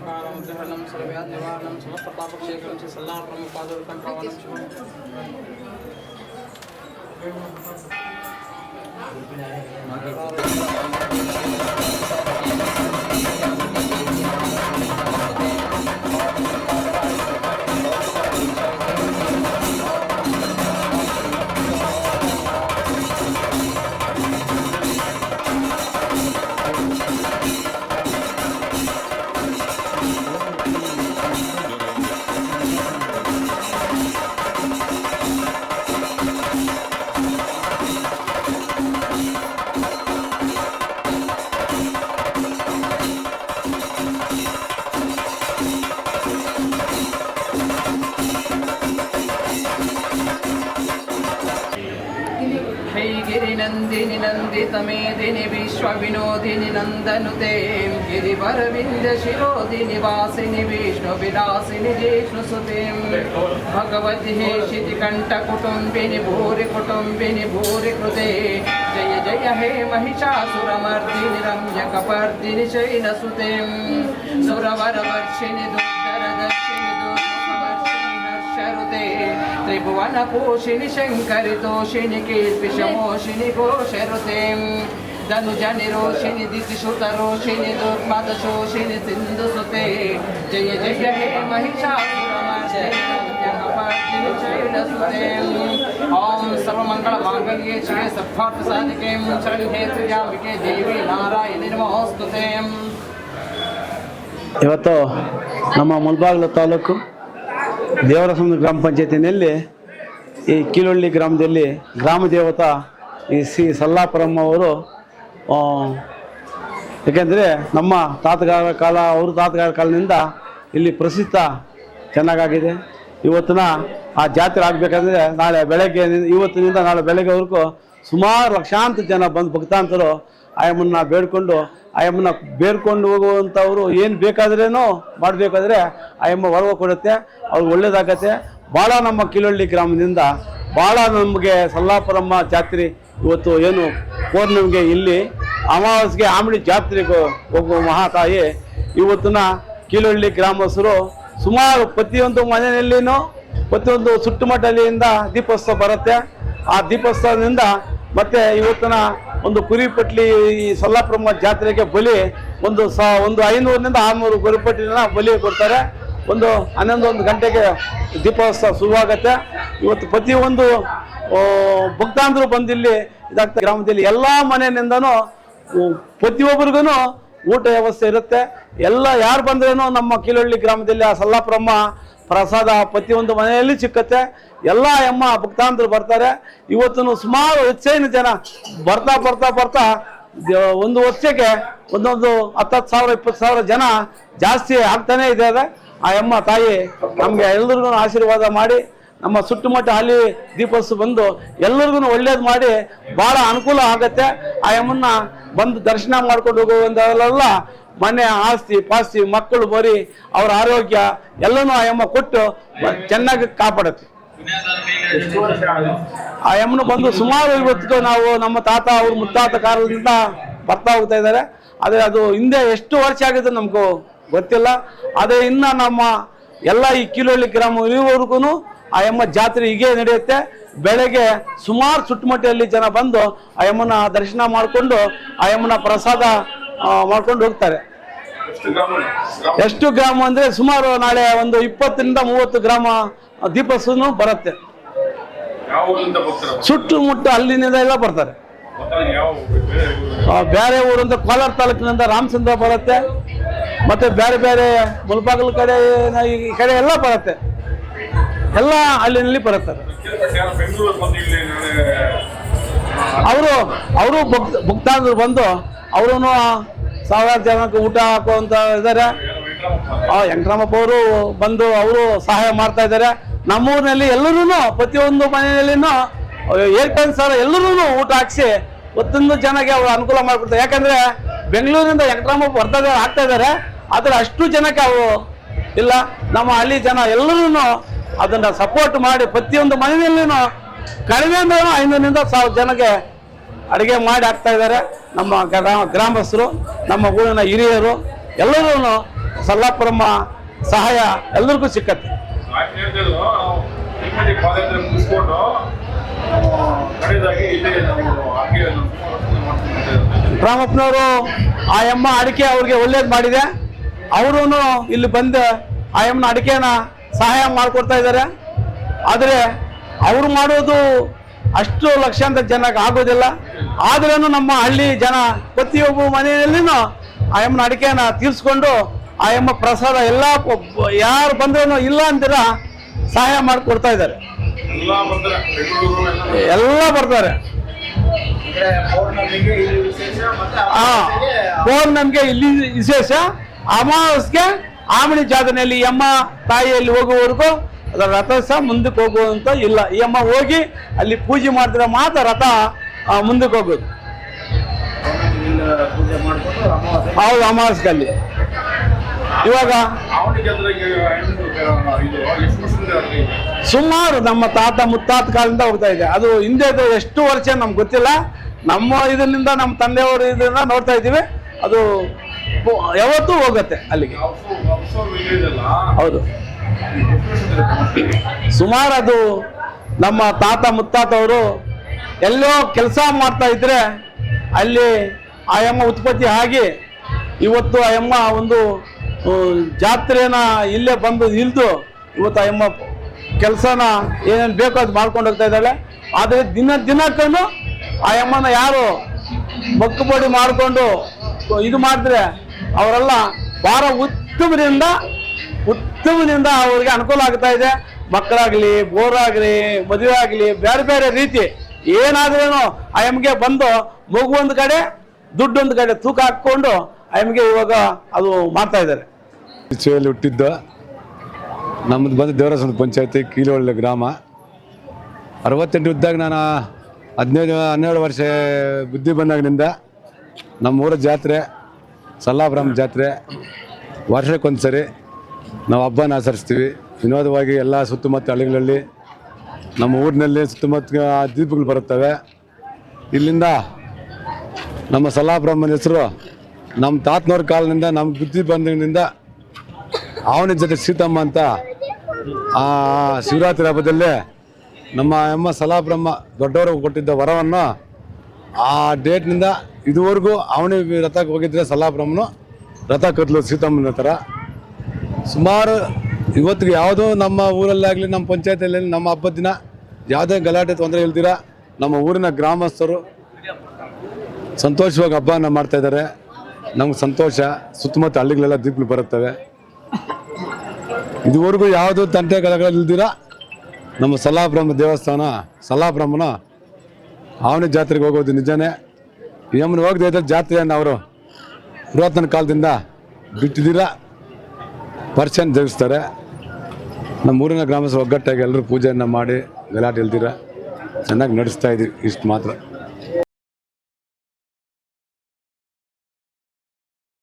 ప్రాణం గ్రహణం సర్వ్యాధి నివారణం సమస్త పాపక్షేత్రం శ్రీ సల్లాహం పాదుర్కం ప్రవణం శుభం त्वमेदिनि विश्वविनोदिनि नन्दनुते। गिरिवरविन्दशिरोदिनि वासिनि विष्णुविलासिनि कुटुंबिनी भूरि कुटुंबिनी भूरि कृते। जय जय हे महिषासुरमर्दिनि रम्यकपर्दिनि शैलसुतिं। सुरवरवर्षिणि दुर्धरदर्शिनि दुर्धवर्षिणि हर्षरुते। ಹೇ ಮಹಿಷಾಸುರಮರ್ದಿನಿ ರಮ್ಯ ಕಪರ್ದಿನಿ ಶೈಲ ಸುತೀಂ ಸುರವರ ವರ್ಷಿಣಿ ದುರ್ಧರ ದರ್ಶಿನಿ ದುರ್ಮುಖವರ್ಷಿಣಿ ಹರ್ಷರುತೆ ತ್ರಿಭುವನ ಪೋಷಿಣಿ ಶಂಕರಿ ತೋಷಿಣಿ ಕೀರ್ಪಿಶಮೋಷಿಣಿ ಘೋಷರುತೆ ಧನುಜನಿ ರೋಷಿಣಿ ದಿತಿಸುತ ರೋಷಿಣಿ ದುರ್ಮದ ಶೋಷಿಣಿ ಸಿಂಧು ಸುತೆ ಜಯ ಜಯ ಹೇ ಮಹಿಷಾಸುರಮರ್ದಿನಿ ಶೈಲಸುತೆ ಓಂ ಸರ್ವಮಂಗಳ ಮಾಂಗಲ್ಯೇ ಶಿವೆ ಸತ್ಪಾರ್ಥ ಸಾಧಿಕೆ ಶರಣಿ ಹೇ ತ್ರಿಜಾಂಬಿಕೆ ದೇವಿ ನಾರಾಯಣಿ ನಮೋಸ್ತುತೆ ಇವತ್ತು ನಮ್ಮ ಮುಲ್ಬಾಗಿಲು ತಾಲೂಕು ದೇವರಸಂದ್ರ ಗ್ರಾಮ ಪಂಚಾಯತಿನಲ್ಲಿ ಈ ಕೀಲೊಳ್ಳಿ ಗ್ರಾಮದಲ್ಲಿ ಗ್ರಾಮ ದೇವತಾ ಈ ಸಿ ಸಲ್ಲಾಪುರಮ್ಮ ಅವರು ಏಕೆಂದರೆ ನಮ್ಮ ತಾತಗಾರ ಕಾಲ, ಅವರು ತಾತಗಾರ ಕಾಲದಿಂದ ಇಲ್ಲಿ ಪ್ರಸಿದ್ಧ ಚೆನ್ನಾಗಾಗಿದೆ. ಇವತ್ತಿನ ಆ ಜಾತ್ರೆ ಆಗಬೇಕಂದ್ರೆ ನಾಳೆ ಬೆಳಗ್ಗೆ, ಇವತ್ತಿನಿಂದ ನಾಳೆ ಬೆಳಗ್ಗೆವರೆಗೂ ಸುಮಾರು ಲಕ್ಷಾಂತರ ಜನ ಬಂದು ಭಕ್ತಾಂತರು ಆಯಮ್ಮನ್ನ ಬೇಡ್ಕೊಂಡು ಆಯಮ್ಮನ ಬೇಡ್ಕೊಂಡು ಹೋಗುವಂಥವ್ರು ಏನು ಬೇಕಾದ್ರೇನು ಮಾಡಬೇಕಾದ್ರೆ ಆಯಮ್ಮ ಹೊರಗ ಕೊಡುತ್ತೆ, ಅವ್ರಿಗೆ ಒಳ್ಳೇದಾಗತ್ತೆ. ಭಾಳ ನಮ್ಮ ಕಿಲೊಳ್ಳಿ ಗ್ರಾಮದಿಂದ ಭಾಳ ನಮಗೆ ಸಲ್ಲಾಪುರಮ್ಮ ಜಾತ್ರೆ ಇವತ್ತು ಏನು ಪೌರ್ಣಿಮೆಗೆ ಇಲ್ಲಿ ಅಮಾವಾಸ್ಯೆಗೆ ಆಮಡಿ ಜಾತ್ರೆಗೆ ಹೋಗುವ ಮಹಾತಾಯಿ. ಇವತ್ತಿನ ಕಿಲೋಳ್ಳಿ ಗ್ರಾಮಸ್ಥರು ಸುಮಾರು ಪ್ರತಿಯೊಂದು ಮನೆಯಲ್ಲಿನೂ ಪ್ರತಿಯೊಂದು ಸುಟ್ಟುಮಟ್ಟಲಿಯಿಂದ ದೀಪೋತ್ಸವ ಬರುತ್ತೆ. ಆ ದೀಪೋತ್ಸವದಿಂದ ಮತ್ತೆ ಇವತ್ತಿನ ಒಂದು ಕುರಿಪಟ್ಲಿ ಈ ಸೊಲ್ಲಾಪುರಮ್ಮ ಜಾತ್ರೆಗೆ ಬಲಿ ಒಂದು ಸ, ಒಂದು ಐನೂರರಿಂದ ಆರುನೂರು ಕುರಿಪಟ್ಲಿನ ಬಲಿ ಕೊಡ್ತಾರೆ. ಒಂದು ಹನ್ನೊಂದು ಒಂದು ಗಂಟೆಗೆ ದೀಪೋತ್ಸವ ಶುರುವಾಗತ್ತೆ. ಇವತ್ತು ಪ್ರತಿಯೊಂದು ಭಕ್ತಾಂಧರು ಬಂದಿಲ್ಲಿ ಇದಾಗ್ತಾ ಗ್ರಾಮದಲ್ಲಿ ಎಲ್ಲ ಮನೆಯಿಂದನೂ ಪ್ರತಿಯೊಬ್ಬರಿಗೂ ಊಟ ವ್ಯವಸ್ಥೆ ಇರುತ್ತೆ. ಎಲ್ಲ ಯಾರು ಬಂದ್ರೂ ನಮ್ಮ ಕೀಲಹಳ್ಳಿ ಗ್ರಾಮದಲ್ಲಿ ಆ ಸಲ್ಲಾಪುರಮ್ಮ ಪ್ರಸಾದ ಪ್ರತಿಯೊಂದು ಮನೆಯಲ್ಲಿ ಸಿಕ್ಕತ್ತೆ. ಎಲ್ಲ ಎಮ್ಮ ಭಕ್ತಾಂತರು ಬರ್ತಾರೆ. ಇವತ್ತು ಸುಮಾರು ಹೆಚ್ಚಿನ ಜನ ಬರ್ತಾ ಬರ್ತಾ ಬರ್ತಾ ಒಂದು ವರ್ಷಕ್ಕೆ ಒಂದೊಂದು ಹತ್ತತ್ತು ಸಾವಿರ, ಇಪ್ಪತ್ತು ಸಾವಿರ ಜನ ಜಾಸ್ತಿ ಆಗ್ತಾನೇ ಇದ್ದಾರೆ ಆ ಎಮ್ಮ ತಾಯಿ ನಮಗೆ ಎಲ್ರಿಗೂ ಆಶೀರ್ವಾದ ಮಾಡಿ ನಮ್ಮ ಸುತ್ತಮುತ್ತ ಅಲ್ಲಿ ದೀಪೋತ್ಸವ ಬಂದು ಎಲ್ಲರಿಗೂ ಒಳ್ಳೇದು ಮಾಡಿ ಭಾಳ ಅನುಕೂಲ ಆಗತ್ತೆ. ಆ ಅಮ್ಮನ್ನ ಬಂದು ದರ್ಶನ ಮಾಡ್ಕೊಂಡು ಹೋಗುವಂತಲ್ಲ ಮನೆ, ಆಸ್ತಿ, ಪಾಸ್ತಿ, ಮಕ್ಕಳು ಬರಿ ಅವರ ಆರೋಗ್ಯ ಎಲ್ಲನೂ ಆ ಯಮ್ಮ ಕೊಟ್ಟು ಚೆನ್ನಾಗಿ ಕಾಪಾಡುತ್ತೆ. ಆ ಯಮ್ಮನ ಬಂದು ಸುಮಾರು ಇವತ್ತು ನಾವು ನಮ್ಮ ತಾತ ಅವ್ರ ಮುತ್ತಾತ ಕಾಲದಿಂದ ಬರ್ತಾ ಹೋಗ್ತಾ ಇದ್ದಾರೆ. ಆದರೆ ಅದು ಹಿಂದೆ ಎಷ್ಟು ವರ್ಷ ಆಗಿದೆ ನಮಗೂ ಗೊತ್ತಿಲ್ಲ. ಅದೇ ಇನ್ನು ನಮ್ಮ ಎಲ್ಲ ಈ ಕಿಲೋಳ್ಳಿ ಗ್ರಾಮ ಇರುವವರೆಗೂ ಆ ಯಮ್ಮ ಜಾತ್ರೆ ಹೀಗೆ ನಡೆಯುತ್ತೆ. ಬೆಳಗ್ಗೆ ಸುಮಾರು ಸುಟ್ಟುಮಟ್ಟೆಯಲ್ಲಿ ಜನ ಬಂದು ಆ ಯಮ್ಮನ ದರ್ಶನ ಮಾಡಿಕೊಂಡು ಆ ಯಮ್ಮನ ಪ್ರಸಾದ ಮಾಡ್ಕೊಂಡು ಹೋಗ್ತಾರೆ. ಎಷ್ಟು ಗ್ರಾಮ ಅಂದ್ರೆ ಸುಮಾರು ನಾಳೆ ಒಂದು ಇಪ್ಪತ್ತರಿಂದ ಮೂವತ್ತು ಗ್ರಾಮ ದೀಪೋತ್ಸವನು ಬರುತ್ತೆ. ಬರ್ತಾರೆ? ಸುತ್ತಮುತ್ತ ಅಲ್ಲಿನಿಂದ ಎಲ್ಲ ಬರ್ತಾರೆ. ಬೇರೆ ಊರಿಂದ ಕೋಲಾರ ತಾಲೂಕಿನಿಂದ ರಾಮಚಂದ್ರ ಬರುತ್ತೆ. ಮತ್ತೆ ಬೇರೆ ಬೇರೆ ಮುಲ್ಬಾಗಲ್ ಕಡೆ ಈ ಕಡೆ ಎಲ್ಲ ಬರುತ್ತೆ. ಎಲ್ಲ ಅಲ್ಲಿನಲ್ಲಿ ಬರುತ್ತಾರೆ. ಅವರು ಅವರು ಭಕ್ತ ಬಂದು ಅವರು ಸಾವಿರಾರು ಜನಕ್ಕೆ ಊಟ ಹಾಕುವಂತ ಇದ್ದಾರೆ. ವೆಂಕಟರಾಮಪ್ಪ ಅವರು ಬಂದು ಅವರು ಸಹಾಯ ಮಾಡ್ತಾ ಇದ್ದಾರೆ. ನಮ್ಮೂರಿನಲ್ಲಿ ಎಲ್ಲರೂ ಪ್ರತಿಯೊಂದು ಮನೆಯಲ್ಲಿನೂ ಏರ್ಟೆಲ್ ಸರ್ ಎಲ್ಲರೂ ಊಟ ಹಾಕಿಸಿ ಒತ್ತೊಂದು ಜನಕ್ಕೆ ಅವರು ಅನುಕೂಲ ಮಾಡಿಕೊಡ್ತಾರೆ. ಯಾಕಂದ್ರೆ ಬೆಂಗಳೂರಿನಿಂದ ವೆಂಕಟರಾಮಪ್ಪ ಬರ್ತಾ ಆಗ್ತಾ ಇದ್ದಾರೆ. ಆದರೆ ಅಷ್ಟು ಜನಕ್ಕೆ ಅವರು ಇಲ್ಲ. ನಮ್ಮ ಹಳ್ಳಿ ಜನ ಎಲ್ಲರೂ ಅದನ್ನ ಸಪೋರ್ಟ್ ಮಾಡಿ ಪ್ರತಿಯೊಂದು ಮನೆಯಲ್ಲಿನೂ ಕಡಿಮೆ ಅಂದ್ರೆ ಐನೂರಿಂದ ಸಾವಿರ ಜನಕ್ಕೆ ಅಡುಗೆ ಮಾಡಿ ಹಾಕ್ತಾ ಇದ್ದಾರೆ. ನಮ್ಮ ಗ್ರಾಮ ಗ್ರಾಮಸ್ಥರು ನಮ್ಮ ಊರಿನ ಹಿರಿಯರು ಎಲ್ಲರೂ ಸಲ್ಲಾಪುರಮ್ಮ ಸಹಾಯ ಎಲ್ಲರಿಗೂ ಸಿಕ್ಕತ್ತೆ. ರಾಮಪ್ಪನವರು ಆ ಅಮ್ಮ ಅಡಿಕೆ ಅವ್ರಿಗೆ ಒಳ್ಳೇದು ಮಾಡಿದೆ. ಅವರು ಇಲ್ಲಿ ಬಂದು ಆ ಅಮ್ಮನ ಅಡಿಕೆನ ಸಹಾಯ ಮಾಡಿಕೊಡ್ತಾ ಇದ್ದಾರೆ. ಆದರೆ ಅವರು ಮಾಡೋದು ಅಷ್ಟು ಲಕ್ಷಾಂತರ ಜನಕ್ಕೆ ಆಗೋದಿಲ್ಲ. ಆದ್ರೂ ನಮ್ಮ ಹಳ್ಳಿ ಜನ ಪ್ರತಿಯೊಬ್ಬ ಮನೆಯಲ್ಲಿನೂ ಆಯಮ್ಮನ ಅಡಿಕೆನ ತೀರಿಸ್ಕೊಂಡು ಆಯಮ್ಮ ಪ್ರಸಾದ ಎಲ್ಲ ಯಾರು ಬಂದ್ರೂ ಇಲ್ಲ ಅಂತೀರ ಸಹಾಯ ಮಾಡಿಕೊಡ್ತಾ ಇದ್ದಾರೆ. ಎಲ್ಲ ಬರ್ತಾರೆ. ಆ ಫೋನ್ ನಮಗೆ ಇಲ್ಲಿ ವಿಶೇಷ ಅಮಾವಾಸ್ಗೆ ಆಮಣಿ ಜಾತನೆಯಲ್ಲಿ ಯಮ್ಮ ತಾಯಿಯಲ್ಲಿ ಹೋಗುವವರೆಗೂ ರಥ ಸಹ ಮುಂದಕ್ಕೆ ಹೋಗುವಂತ ಇಲ್ಲ. ಈ ಅಮ್ಮ ಹೋಗಿ ಅಲ್ಲಿ ಪೂಜೆ ಮಾಡಿದ್ರೆ ಮಾತ್ರ ರಥ ಮುಂದಕ್ಕೆ ಹೋಗೋದು. ಹೌದು ಅಮಾವಾಸ್ಯಲ್ಲಿ ಇವಾಗ? ಸುಮಾರು ನಮ್ಮ ತಾತ ಮುತ್ತಾತ ಕಾಲದಿಂದ ಹೋಗ್ತಾ ಇದೆ. ಅದು ಹಿಂದೆ ಎಷ್ಟು ವರ್ಷ ನಮ್ಗೆ ಗೊತ್ತಿಲ್ಲ. ನಮ್ಮ ಇದರಿಂದ, ನಮ್ಮ ತಂದೆಯವರು ಇದರಿಂದ ನೋಡ್ತಾ ಇದ್ದೀವಿ. ಅದು ಯಾವತ್ತೂ ಹೋಗುತ್ತೆ ಅಲ್ಲಿಗೆ. ಹೌದು. ಸುಮಾರು ಅದು ನಮ್ಮ ತಾತ ಮುತ್ತಾತವರು ಎಲ್ಲೋ ಕೆಲಸ ಮಾಡ್ತಾ ಇದ್ರೆ ಅಲ್ಲಿ ಆ ಅಮ್ಮ ಉತ್ಪತ್ತಿ ಆಗಿ ಇವತ್ತು ಆ ಅಮ್ಮ ಒಂದು ಜಾತ್ರೆನ ಇಲ್ಲೇ ಬಂದು ಇಲ್ದು ಇವತ್ತು ಆಯಮ್ಮ ಕೆಲಸನ ಏನೇನು ಬೇಕೋ ಅದು ಮಾಡ್ಕೊಂಡು ಹೋಗ್ತಾ ಇದ್ದಾಳೆ. ಆದರೆ ದಿನ ದಿನಕ್ಕೂ ಆಯಮ್ಮನ ಯಾರು ಬಕ್ಕುಬಡಿ ಮಾಡಿಕೊಂಡು ಇದು ಮಾಡಿದ್ರೆ ಅವರೆಲ್ಲ ಭಾಳ ಉತ್ತಮದಿಂದ ಉತ್ತಮದಿಂದ ಅವ್ರಿಗೆ ಅನುಕೂಲ ಆಗ್ತಾ ಇದೆ. ಮಕ್ಕಳಾಗ್ಲಿ, ಬೋರಾಗ್ಲಿ ಮದುವೆ ಆಗಲಿ ಬೇರೆ ಬೇರೆ ರೀತಿ ಏನಾದ್ರೂ ಆ ಬಂದು ಮಗು ಒಂದು ಕಡೆ, ದುಡ್ಡು ಒಂದು ಕಡೆ ತೂಕ ಹಾಕ್ಕೊಂಡು ಆ ಇವಾಗ ಅದು ಮಾಡ್ತಾ ಇದ್ದಾರೆ. ಹುಟ್ಟಿದ್ದ ಹುಟ್ಟಿದ್ದು ನಮ್ಮದು ಬಂದು ದೇವರಸಂದ್ರ ಪಂಚಾಯತಿ ಕೀಲೊಳ್ಳೆ ಗ್ರಾಮ. ಅರವತ್ತೆಂಟು ಇದ್ದಾಗ ನಾನು ಹದಿನೈದು, ಹನ್ನೆರಡು ವರ್ಷ ಬುದ್ಧಿ ಬಂದಾಗಿನಿಂದ ನಮ್ಮ ಊರ ಜಾತ್ರೆ ಸಲ್ಲಾಪುರಂ ಜಾತ್ರೆ, ವರ್ಷಕ್ಕೊಂದು ಸರಿ ನಾವು ಹಬ್ಬನ ಆಚರಿಸ್ತೀವಿ. ವಿನೋದವಾಗಿ ಎಲ್ಲ ಸುತ್ತಮುತ್ತ ಹಳ್ಳಿಗಳಲ್ಲಿ, ನಮ್ಮ ಊರಿನಲ್ಲಿ ಸುತ್ತಮುತ್ತ ದೀಪಗಳು ಬರುತ್ತವೆ. ಇಲ್ಲಿಂದ ನಮ್ಮ ಸಲ್ಲಾಪುರಮ್ಮನ ಹೆಸರು ನಮ್ಮ ತಾತನವ್ರ ಕಾಲದಿಂದ, ನಮ್ಮ ಬುದ್ಧಿ ಬಂದಿನಿಂದ ಅವನ ಜೊತೆ ಸೀತಮ್ಮ ಅಂತ ಆ ಶಿವರಾತ್ರಿ ಹಬ್ಬದಲ್ಲಿ ನಮ್ಮ ಅಮ್ಮ ಸಲಾಬ್ರಹ್ಮ ದೊಡ್ಡವರು ಕೊಟ್ಟಿದ್ದ ವರವನ್ನು ಆ ಡೇಟ್ನಿಂದ ಇದುವರೆಗೂ ಅವನಿ ರಥಕ್ಕೆ ಹೋಗಿದ್ರೆ ಸಲಾಬ್ರಹ್ಮನು ರಥ ಕತ್ಲು ಸೀತಮ್ಮನ ಹತ್ರ ಸುಮಾರು ಇವತ್ತಿಗೆ ಯಾವುದೋ ನಮ್ಮ ಊರಲ್ಲಾಗಲಿ, ನಮ್ಮ ಪಂಚಾಯತಿಯಲ್ಲಿ ನಮ್ಮ ಹಬ್ಬದ ದಿನ ಯಾವುದೇ ಗಲಾಟೆ ತೊಂದರೆ ಇಲ್ದಿರ ನಮ್ಮ ಊರಿನ ಗ್ರಾಮಸ್ಥರು ಸಂತೋಷವಾಗಿ ಹಬ್ಬನ ಮಾಡ್ತಾ ಇದ್ದಾರೆ. ನಮ್ಗೆ ಸಂತೋಷ, ಸುತ್ತಮುತ್ತ ಹಳ್ಳಿಗಳೆಲ್ಲ ದೀಪಗಳು ಬರುತ್ತವೆ. ಇದುವರೆಗೂ ಯಾವುದೂ ತಂಟೆ ಇಲ್ದಿರ ನಮ್ಮ ಸಲಾಬ್ರಹ್ಮ ದೇವಸ್ಥಾನ ಸಲಾಬ್ರಹ್ಮನ ಆವಣಿ ಜಾತ್ರೆಗೆ ಹೋಗೋದು ನಿಜನೇ. ಯಮನ ಹೋಗದೆ ಇದ್ದ ಜಾತ್ರೆಯನ್ನು ಅವರು ಪುರಾತನ ಕಾಲದಿಂದ ಬಿಟ್ಟಿದ್ದೀರ? ಪರ್ಸನ್ ಜಗಿಸ್ತಾರೆ ನಮ್ಮ ಊರಿನ ಗ್ರಾಮಸ್ಥರು ಒಗ್ಗಟ್ಟಾಗಿ ಎಲ್ಲರೂ ಪೂಜೆಯನ್ನು ಮಾಡಿ ಗಲಾಟೆ ಇಲ್ದಿರ ಚೆನ್ನಾಗಿ ನಡೆಸ್ತಾ ಇದ್ದೀವಿ ಇಷ್ಟು ಮಾತ್ರ.